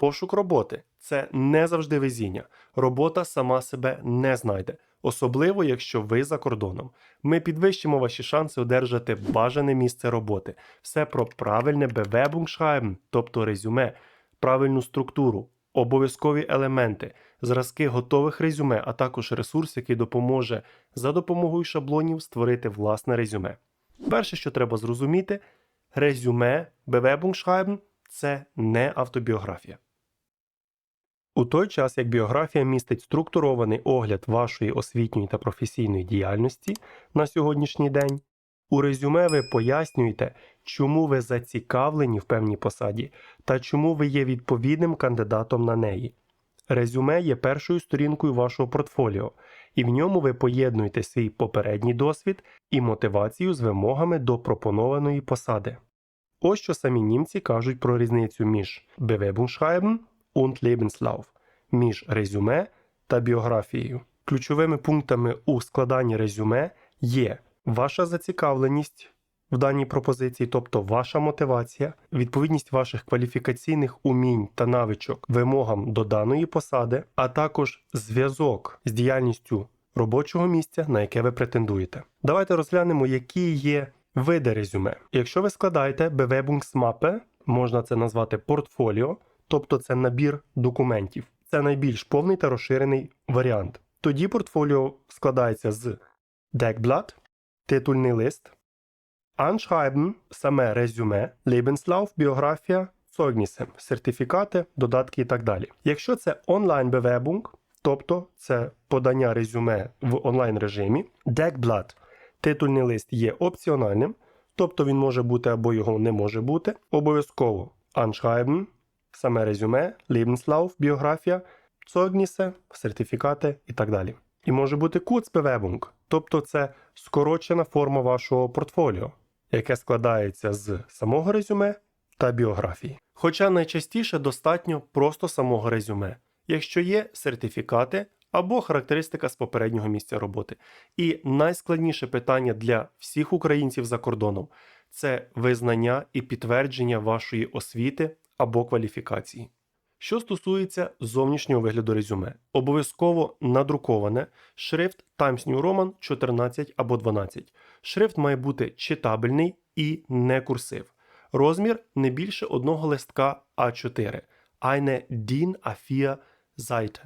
Пошук роботи це не завжди везіння. Робота сама себе не знайде, особливо якщо ви за кордоном. Ми підвищимо ваші шанси одержати бажане місце роботи. Все про правильне Bewerbungsschreiben, тобто резюме, правильну структуру, обов'язкові елементи, зразки готових резюме, а також ресурс, який допоможе за допомогою шаблонів створити власне резюме. Перше, що треба зрозуміти, резюме Bewerbungsschreiben – це не автобіографія. У той час, як біографія містить структурований огляд вашої освітньої та професійної діяльності на сьогоднішній день, у резюме ви пояснюєте, чому ви зацікавлені в певній посаді та чому ви є відповідним кандидатом на неї. Резюме є першою сторінкою вашого портфоліо, і в ньому ви поєднуєте свій попередній досвід і мотивацію з вимогами до пропонованої посади. Ось що самі німці кажуть про різницю між Bewerbungsschreiben und Lebenslauf, між резюме та біографією. Ключовими пунктами у складанні резюме є ваша зацікавленість в даній пропозиції, тобто ваша мотивація, відповідність ваших кваліфікаційних умінь та навичок вимогам до даної посади, а також зв'язок з діяльністю робочого місця, на яке ви претендуєте. Давайте розглянемо, які є види резюме. Якщо ви складаєте Bewerbungsmappe, можна це назвати портфоліо, тобто це набір документів. Це найбільш повний та розширений варіант. Тоді портфоліо складається з Deckblatt, титульний лист, Anschreiben – саме резюме, Lebenslauf – біографія, Zeugnisse – сертифікати, додатки і так далі. Якщо це онлайн-бевебунг, тобто це подання резюме в онлайн режимі, Deckblatt – титульний лист є опціональним, тобто він може бути або його не може бути. Обов'язково Anschreiben – саме резюме, Lebenslauf – біографія, Zeugnisse – сертифікати і так далі. І може бути Kurzbewerbung, тобто це скорочена форма вашого портфоліо, яке складається з самого резюме та біографії. Хоча найчастіше достатньо просто самого резюме, якщо є сертифікати або характеристика з попереднього місця роботи. І найскладніше питання для всіх українців за кордоном це визнання і підтвердження вашої освіти або кваліфікації. Що стосується зовнішнього вигляду резюме, обов'язково надруковане шрифт Times New Roman 14 або 12. Шрифт має бути читабельний і не курсив. Розмір не більше одного листка А4, eine DIN A4 Seite.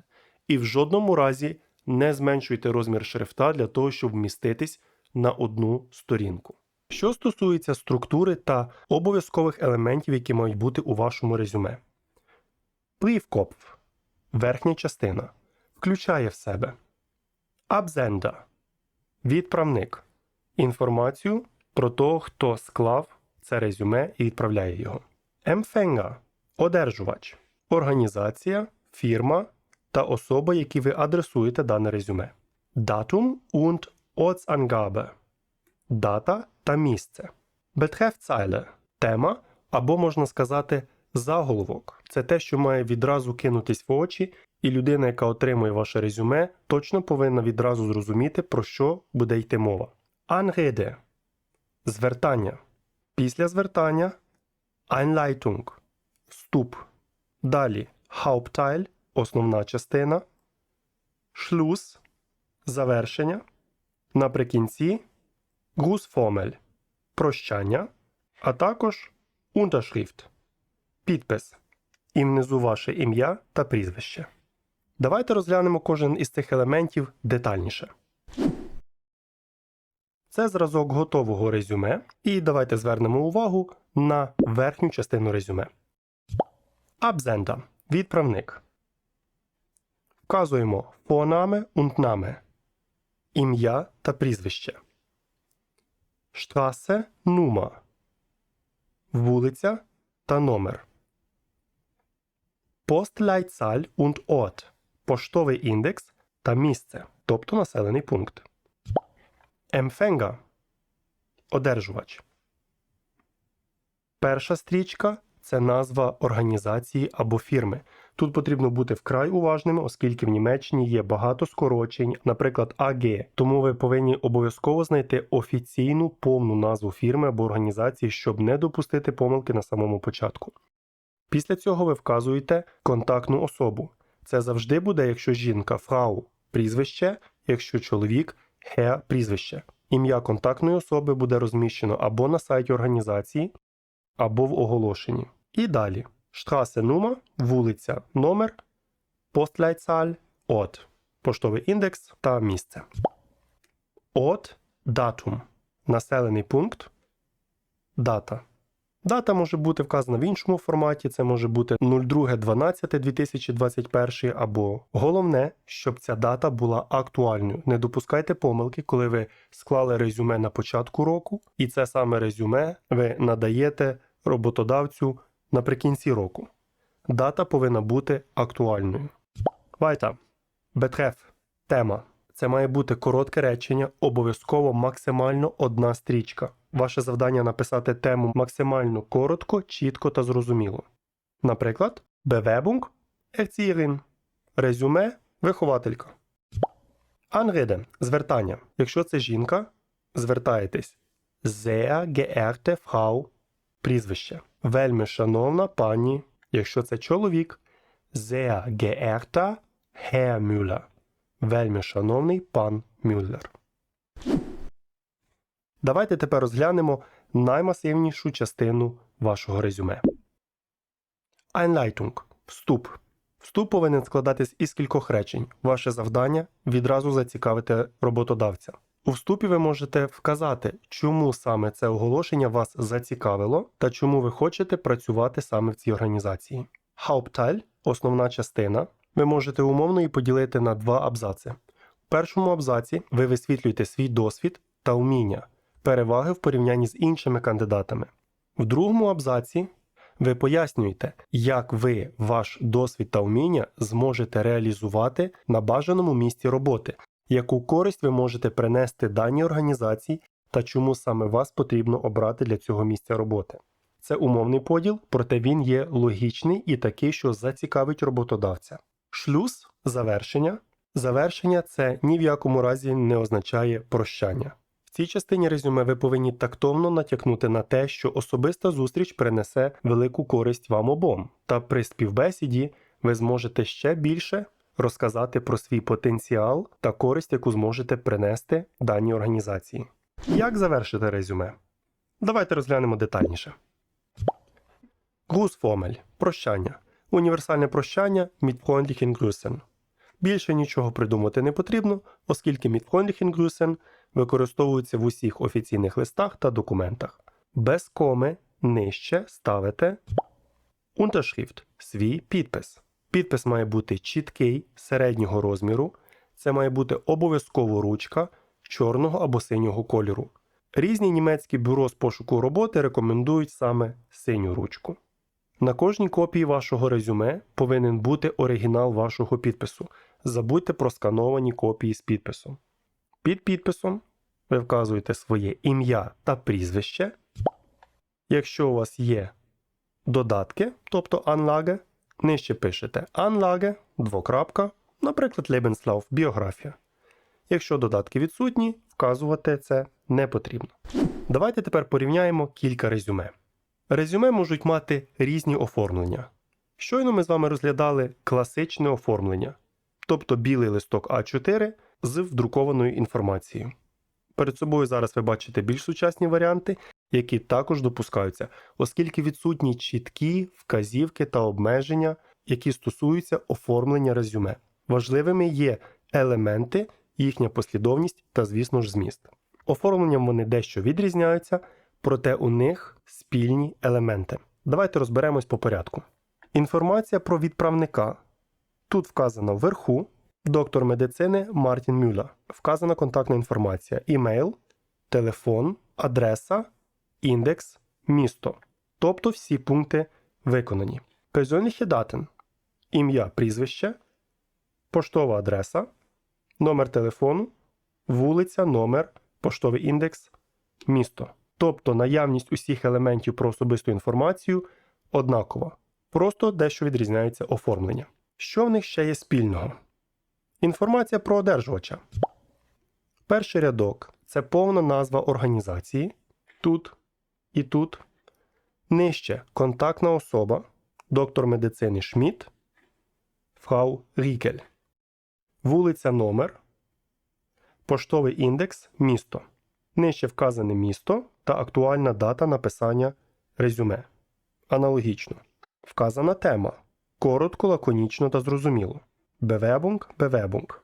І в жодному разі не зменшуйте розмір шрифта для того, щоб вміститись на одну сторінку. Що стосується структури та обов'язкових елементів, які мають бути у вашому резюме. Плівкопф верхня частина. Включає в себе. Абзенда. Відправник. Інформацію про того, хто склав це резюме і відправляє його. Емфенга. Одержувач. Організація, фірма та особа, які ви адресуєте дане резюме. Datum und Ortsangabe. Дата та місце. Betreffzeile – тема або можна сказати заголовок. Це те, що має відразу кинутись в очі, і людина, яка отримує ваше резюме, точно повинна відразу зрозуміти, про що буде йти мова. Anrede – звертання. Після звертання Einleitung – вступ. Далі Hauptteil – основна частина. Schluss – завершення. Наприкінці Grußformel – прощання, а також Unterschrift – підпис. І внизу ваше ім'я та прізвище. Давайте розглянемо кожен із цих елементів детальніше. Це зразок готового резюме, і давайте звернемо увагу на верхню частину резюме. Absender – відправник. Вказуємо und Name – ім'я та прізвище. Straße – Нума. Вулиця та номер. Postleitzahl und Ort – поштовий індекс та місце, тобто населений пункт. Емфенга. – одержувач. Перша стрічка це назва організації або фірми. Тут потрібно бути вкрай уважними, оскільки в Німеччині є багато скорочень, наприклад, AG, тому ви повинні обов'язково знайти офіційну повну назву фірми або організації, щоб не допустити помилки на самому початку. Після цього ви вказуєте контактну особу. Це завжди буде, якщо жінка фрау прізвище, якщо чоловік хе прізвище. Ім'я контактної особи буде розміщено або на сайті організації, або в оголошенні. І далі. Штрасе нума, вулиця, номер, Постляйцаль, от, поштовий індекс та місце. От датум. Населений пункт. Дата. Дата може бути вказана в іншому форматі, це може бути 02.12.2021 або головне, щоб ця дата була актуальною. Не допускайте помилки, коли ви склали резюме на початку року, і це саме резюме ви надаєте роботодавцю наприкінці року. Дата повинна бути актуальною. Вайта. Бетреф. Тема. Це має бути коротке речення, обов'язково максимально одна стрічка. Ваше завдання написати тему максимально коротко, чітко та зрозуміло. Наприклад, Bewerbung Erzieherin. Резюме вихователька. Anrede – звертання. Якщо це жінка, звертаєтесь. Sehr geehrte Frau – прізвище. Вельми шановна пані. Якщо це чоловік, Sehr geehrter Herr Müller. Вельми шановний пан Мюллер. Давайте тепер розглянемо наймасивнішу частину вашого резюме. Einleitung – вступ. Вступ повинен складатись із кількох речень. Ваше завдання відразу зацікавити роботодавця. У вступі ви можете вказати, чому саме це оголошення вас зацікавило та чому ви хочете працювати саме в цій організації. Hauptteil – основна частина. Ви можете умовно її поділити на два абзаци. В першому абзаці ви висвітлюєте свій досвід та вміння, переваги в порівнянні з іншими кандидатами. В другому абзаці ви пояснюєте, як ви ваш досвід та вміння зможете реалізувати на бажаному місці роботи, яку користь ви можете принести даній організації та чому саме вас потрібно обрати для цього місця роботи. Це умовний поділ, проте він є логічний і такий, що зацікавить роботодавця. Шлюз завершення. Завершення це ні в якому разі не означає прощання. Цій частині резюме ви повинні тактовно натякнути на те, що особиста зустріч принесе велику користь вам обом, та при співбесіді ви зможете ще більше розказати про свій потенціал та користь, яку зможете принести даній організації. Як завершити резюме? Давайте розглянемо детальніше. Грузформель прощання. Універсальне прощання Grüßen. Більше нічого придумати не потрібно, оскільки mit використовується в усіх офіційних листах та документах. Без коми нижче ставите Unterschrift – свій підпис. Підпис має бути чіткий, середнього розміру. Це має бути обов'язково ручка чорного або синього кольору. Різні німецькі бюро з пошуку роботи рекомендують саме синю ручку. На кожній копії вашого резюме повинен бути оригінал вашого підпису. Забудьте про скановані копії з підписом. Під підписом ви вказуєте своє ім'я та прізвище. Якщо у вас є додатки, тобто Anlage, нижче пишете Anlage, двокрапка, наприклад, Lebenslauf, біографія. Якщо додатки відсутні, вказувати це не потрібно. Давайте тепер порівняємо кілька резюме. Резюме можуть мати різні оформлення. Щойно ми з вами розглядали класичне оформлення, тобто білий листок А4 з вдрукованою інформацією. Перед собою зараз ви бачите більш сучасні варіанти, які також допускаються, оскільки відсутні чіткі вказівки та обмеження, які стосуються оформлення резюме. Важливими є елементи, їхня послідовність та, звісно ж, зміст. Оформленням вони дещо відрізняються, проте у них спільні елементи. Давайте розберемось по порядку. Інформація про відправника. Тут вказано вверху доктор медицини Мартін Мюля. Вказана контактна інформація: імейл, телефон, адреса, індекс, місто. Тобто всі пункти виконані. Persönliche Daten. Ім'я, прізвище, поштова адреса, номер телефону, вулиця, номер, поштовий індекс, місто. Тобто наявність усіх елементів про особисту інформацію однакова. Просто дещо відрізняється оформлення. Що в них ще є спільного? Інформація про одержувача. Перший рядок це повна назва організації. Тут і тут. Нижче контактна особа. доктор медицини Шмідт, фрау Рікель. Вулиця номер, поштовий індекс місто. Нижче вказане місто та актуальна дата написання резюме. Аналогічно. Вказана тема. Коротко, лаконічно та зрозуміло. Bewerbung, Bewerbung.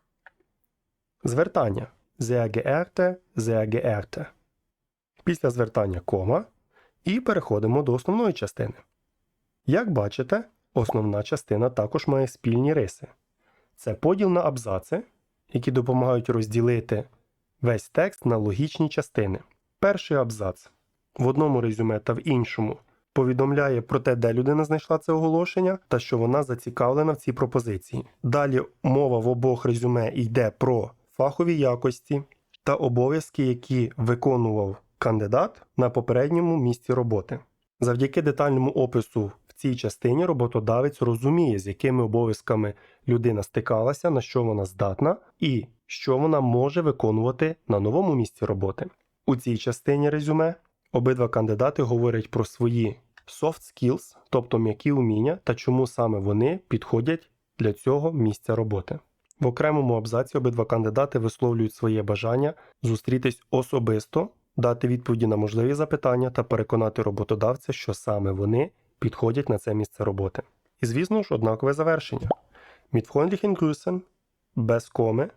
Звертання. Sehr geehrte, sehr geehrte. Після звертання кома. І переходимо до основної частини. Як бачите, основна частина також має спільні риси. Це поділ на абзаци, які допомагають розділити весь текст на логічні частини. Перший абзац в одному резюме та в іншому повідомляє про те, де людина знайшла це оголошення та що вона зацікавлена в цій пропозиції. Далі мова в обох резюме йде про фахові якості та обов'язки, які виконував кандидат на попередньому місці роботи. Завдяки детальному опису в цій частині роботодавець розуміє, з якими обов'язками людина стикалася, на що вона здатна, і що вона може виконувати на новому місці роботи. У цій частині резюме обидва кандидати говорять про свої soft skills, тобто м'які уміння, та чому саме вони підходять для цього місця роботи. В окремому абзаці обидва кандидати висловлюють своє бажання зустрітись особисто, дати відповіді на можливі запитання та переконати роботодавця, що саме вони підходять на це місце роботи. І, звісно ж, однакове завершення. Mit freundlichen Grüßen, без коми,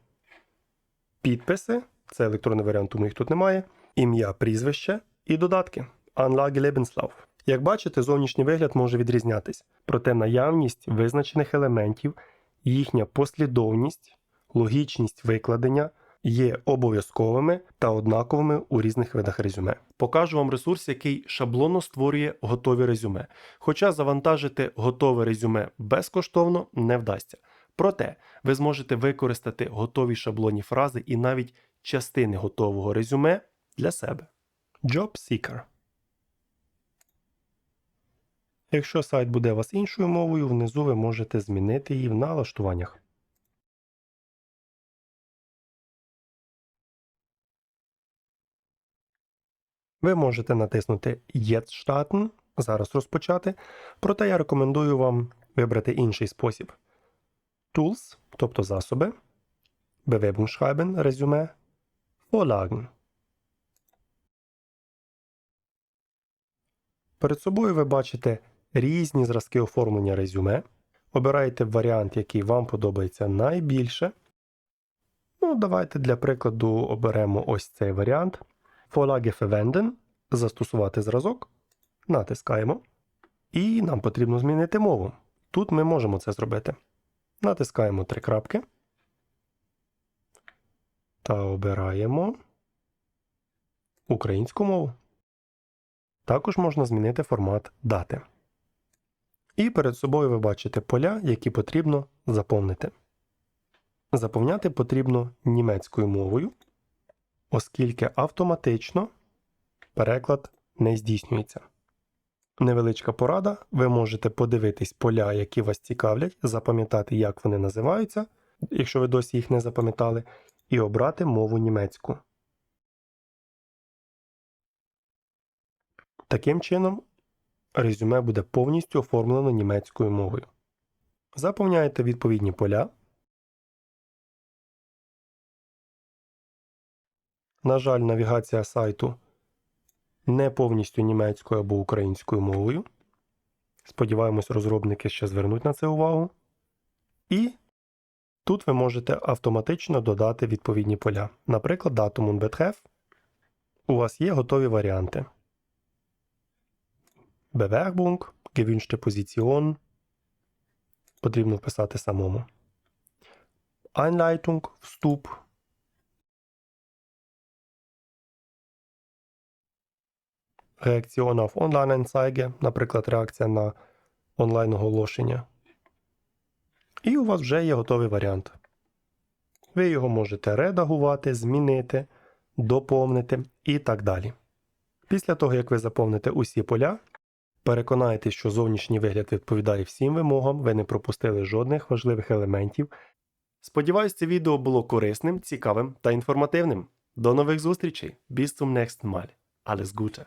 підписи, це електронний варіант, тому їх тут немає, ім'я, прізвище і додатки. Anlage Lebenslauf. Як бачите, зовнішній вигляд може відрізнятись, проте наявність визначених елементів, їхня послідовність, логічність викладення є обов'язковими та однаковими у різних видах резюме. Покажу вам ресурс, який шаблонно створює готові резюме. Хоча завантажити готове резюме безкоштовно не вдасться. Проте ви зможете використати готові шаблонні фрази і навіть частини готового резюме для себе. Job Seeker. Якщо сайт буде у вас іншою мовою, внизу ви можете змінити її в налаштуваннях. Ви можете натиснути Jetzt зараз розпочати, проте я рекомендую вам вибрати інший спосіб. Tools, тобто засоби, Bewerbungsschreiben, резюме, Vorlagen. Перед собою ви бачите різні зразки оформлення резюме. Обираєте варіант, який вам подобається найбільше. Ну, давайте для прикладу оберемо ось цей варіант. Vorlage verwenden, застосувати зразок. Натискаємо. І нам потрібно змінити мову. Тут ми можемо це зробити. Натискаємо три крапки. Та обираємо українську мову. Також можна змінити формат дати. І перед собою ви бачите поля, які потрібно заповнити. Заповняти потрібно німецькою мовою, оскільки автоматично переклад не здійснюється. Невеличка порада, ви можете подивитись поля, які вас цікавлять, запам'ятати, як вони називаються, якщо ви досі їх не запам'ятали, і обрати мову німецьку. Таким чином, резюме буде повністю оформлено німецькою мовою. Заповняєте відповідні поля. На жаль, навігація сайту не повністю німецькою або українською мовою. Сподіваємось, розробники ще звернуть на це увагу. І тут ви можете автоматично додати відповідні поля. Наприклад, Datum und Betreff. У вас є готові варіанти. Bewerbung, gewünschte Position. Потрібно вписати самому. Einleitung, вступ. Реакціон auf Online-Anzeige, наприклад, реакція на онлайн-оголошення. І у вас вже є готовий варіант. Ви його можете редагувати, змінити, доповнити і так далі. Після того, як ви заповните усі поля, переконайтесь, що зовнішній вигляд відповідає всім вимогам, ви не пропустили жодних важливих елементів. Сподіваюсь, це відео було корисним, цікавим та інформативним. До нових зустрічей! Bis zum nächsten Mal. Alles Gute!